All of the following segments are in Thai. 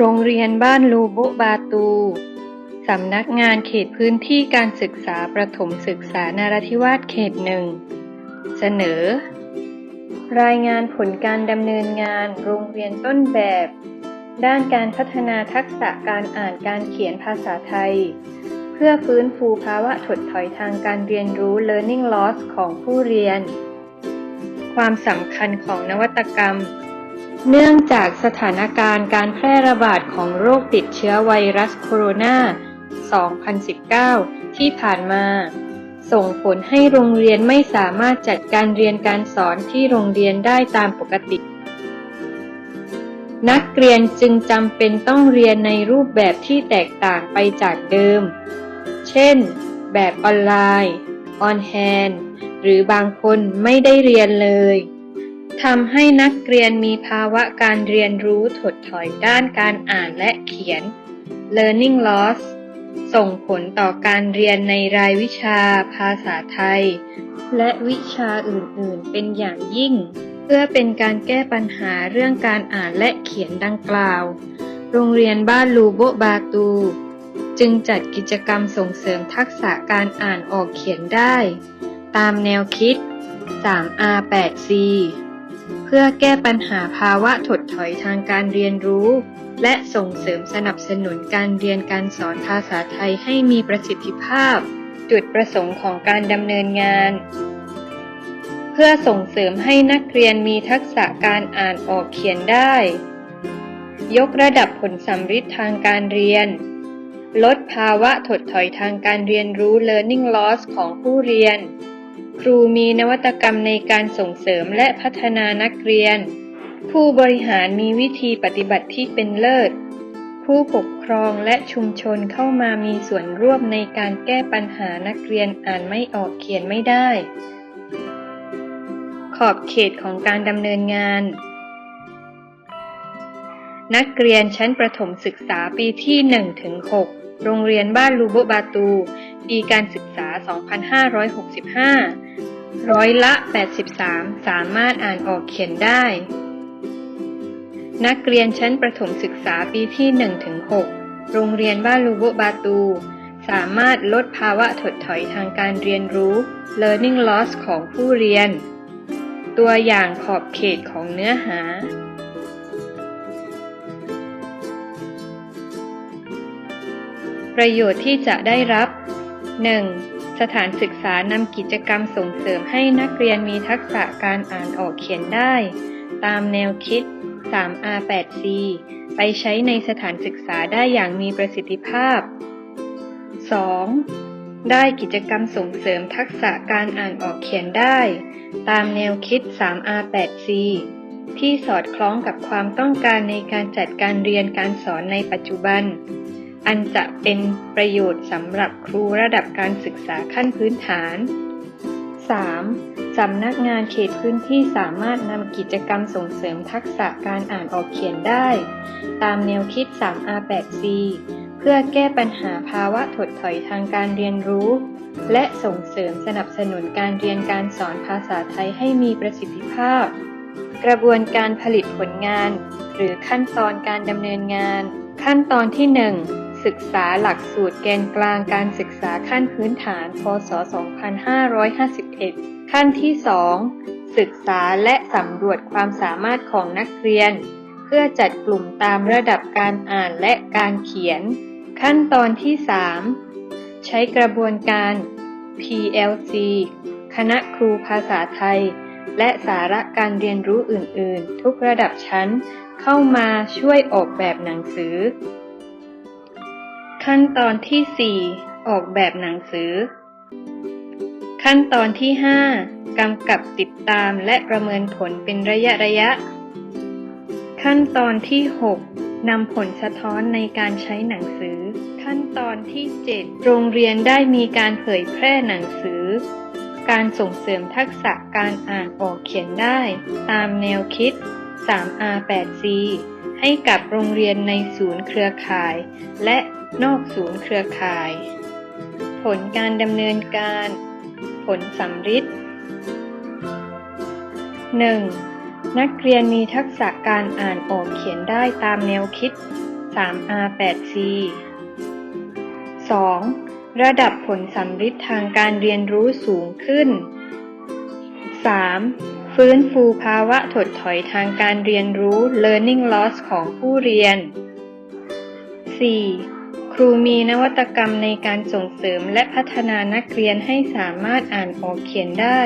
โรงเรียนบ้านลูโบบาตู สำนักงานเขตพื้นที่การศึกษาประถมศึกษานาราธิวาสเขตหนึ่ง เสนอ รายงานผลการดำเนินงานโรงเรียนต้นแบบ ด้านการพัฒนาทักษะการอ่านการเขียนภาษาไทย เพื่อฟื้นฟูภาวะถดถอยทางการเรียนรู้ learning loss ของผู้เรียน ความสำคัญของนวัตกรรม เนื่องจากสถานการณ์การแพร่ระบาดของโรคติดเชื้อไวรัสโคโรนา 2019 ที่ผ่านมา ส่งผลให้โรงเรียนไม่สามารถจัดการเรียนการสอนที่โรงเรียนได้ตามปกติ นักเรียนจึงจำเป็นต้องเรียนในรูปแบบที่แตกต่างไปจากเดิม เช่น แบบออนไลน์ ออนแฮนหรือบางคนไม่ได้เรียนเลย ทำให้นักเรียนมีภาวะการเรียนรู้ถดถอยด้านการอ่านและเขียน learning loss ส่งผลต่อการเรียนในรายวิชาภาษาไทย และวิชาอื่น ๆ เป็นอย่างยิ่ง เพื่อเป็นการแก้ปัญหาเรื่องการอ่านและเขียนดังกล่าว โรงเรียนบ้านลูโบบาตู จึงจัดกิจกรรมส่งเสริมทักษะการอ่านออกเขียนได้ ตามแนวคิด 3R8C พื่อแก้ปัญหาภาวะถดถอยทางการเรียนรู้ และส่งเสริมสนับสนุนการเรียนการสอนภาษาไทยให้มีประสิทธิภาพ จุดประสงค์ของการดำเนินงาน เพื่อส่งเสริมให้นักเรียนมีทักษะการอ่านออกเขียนได้ ยกระดับผลสัมฤทธิ์ทางการเรียน ลดภาวะถดถอยทางการเรียนรู้ learning loss ของผู้เรียน ครูมีนวัตกรรมในการส่งเสริมและพัฒนานักเรียน ผู้บริหารมีวิธีปฏิบัติที่เป็นเลิศ ผู้ปกครองและชุมชนเข้ามามีส่วนร่วมในการแก้ปัญหานักเรียนอ่านไม่ออกเขียนไม่ได้ ขอบเขตของการดำเนินงาน นักเรียนชั้นประถมศึกษาปีที่1ถึง6 โรงเรียนบ้านลูโบบาตู ปีการศึกษา 2565 ร้อยละ 83 สามารถอ่านออกเขียนได้ นักเรียนชั้นประถมศึกษาปีที่1ถึง6โรงเรียนบ้านลูโบบาตู สามารถลดภาวะถดถอยทางการเรียนรู้ learning loss ของผู้เรียน ตัวอย่างขอบเขตของเนื้อหา ประโยชน์ที่จะได้รับ 1. สถานศึกษานำกิจกรรมส่งเสริมให้นักเรียนมีทักษะการอ่านออกเขียนได้ ตามแนวคิด 3R8C ไปใช้ในสถานศึกษาได้อย่างมีประสิทธิภาพ 2. ได้กิจกรรมส่งเสริมทักษะการอ่านออกเขียนได้ ตามแนวคิด 3R8C ที่สอดคล้องกับความต้องการในการจัดการเรียนการสอนในปัจจุบัน อันจะเป็นประโยชน์สำหรับครูระดับการศึกษาขั้นพื้นฐาน 3. สำนักงานเขตพื้นที่สามารถนำกิจกรรมส่งเสริมทักษะการอ่านออกเขียนได้ ตามแนวคิด 3R8C เพื่อแก้ปัญหาภาวะถดถอยทางการเรียนรู้ และส่งเสริมสนับสนุนการเรียนการสอนภาษาไทยให้มีประสิทธิภาพ กระบวนการผลิตผลงาน หรือขั้นตอนการดำเนินงาน ขั้นตอนที่ 1 ศึกษาหลักสูตรแกนกลางการศึกษาขั้นพื้นฐาน พศ 2551 ขั้นที่ 2 ศึกษาและสำรวจความสามารถของนักเรียน เพื่อจัดกลุ่มตามระดับการอ่านและการเขียน ขั้นตอนที่ 3 ใช้กระบวนการ PLC คณะครูภาษาไทย และสาระการเรียนรู้อื่น ๆ ทุกระดับชั้น เข้ามาช่วยออกแบบหนังสือ ขั้นตอนที่ 4 ออกแบบหนังสือ ขั้นตอนที่ 5กำกับติดตามและประเมินผลเป็นระยะระยะ ขั้นตอนที่ 6นำผลสะท้อนในการใช้หนังสือ ขั้นตอนที่ 7 โรงเรียนได้มีการเผยแพร่หนังสือ การส่งเสริมทักษะการอ่านออกเขียนได้ ตามแนวคิด 3R8C ให้กับโรงเรียนในศูนย์เครือข่าย และ นอกศูนย์เครือข่าย ผลการดำเนินการ ผลสำฤทธิ์ 1. นักเรียนมีทักษะการอ่านออกเขียนได้ตามแนวคิด 3R 8C 2. ระดับผลสัมฤทธิ์ทางการเรียนรู้สูงขึ้น 3. ฟื้นฟูภาวะถดถอยทางการเรียนรู้ learning loss ของผู้เรียน 4. ครูมีนวัตกรรมในการส่งเสริมและพัฒนานักเรียนให้สามารถอ่านออกเขียนได้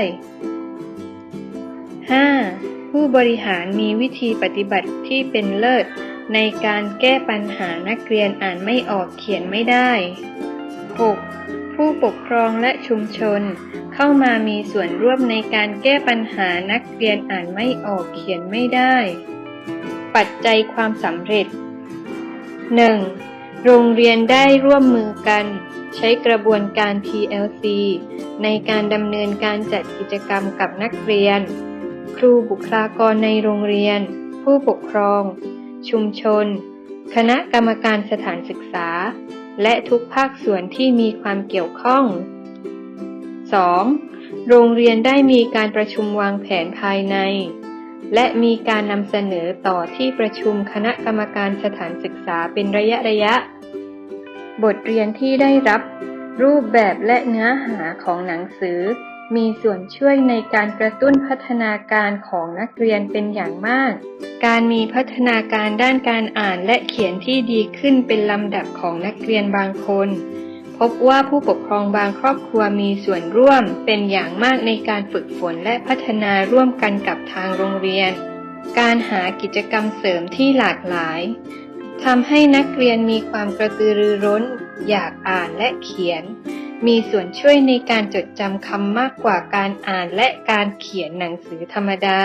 5. ผู้บริหารมีวิธีปฏิบัติที่เป็นเลิศ ในการแก้ปัญหานักเรียนอ่านไม่ออกเขียนไม่ได้ 6. ผู้ปกครองและชุมชน เข้ามามีส่วนร่วมในการแก้ปัญหานักเรียนอ่านไม่ออกเขียนไม่ได้ ปัจจัยความสำเร็จ 1. โรงเรียนได้ร่วมมือกันใช้กระบวนการ TLC ในการดำเนินการจัดกิจกรรมกับนักเรียน ครูบุคลากรในโรงเรียน ผู้ปกครอง ชุมชน คณะกรรมการสถานศึกษา และทุกภาคส่วนที่มีความเกี่ยวข้อง 2. โรงเรียนได้มีการประชุมวางแผนภายใน และมีการนำเสนอต่อที่ประชุมคณะกรรมการสถานศึกษาเป็นระยะระยะ บทเรียนที่ได้รับ รูปแบบและเนื้อหาของหนังสือ มีส่วนช่วยในการกระตุ้นพัฒนาการของนักเรียนเป็นอย่างมาก การมีพัฒนาการด้านการอ่านและเขียนที่ดีขึ้นเป็นลำดับของนักเรียนบางคน พบว่าผู้ปกครองบางครอบครัวมีส่วนร่วม เป็นอย่างมากในการฝึกฝนและพัฒนาร่วมกันกับทางโรงเรียน การหากิจกรรมเสริมที่หลากหลายทำให้นักเรียนมีความกระตือรือร้น อยากอ่านและเขียน มีส่วนช่วยในการจดจำคำมากกว่าการอ่านและการเขียนหนังสือธรรมดา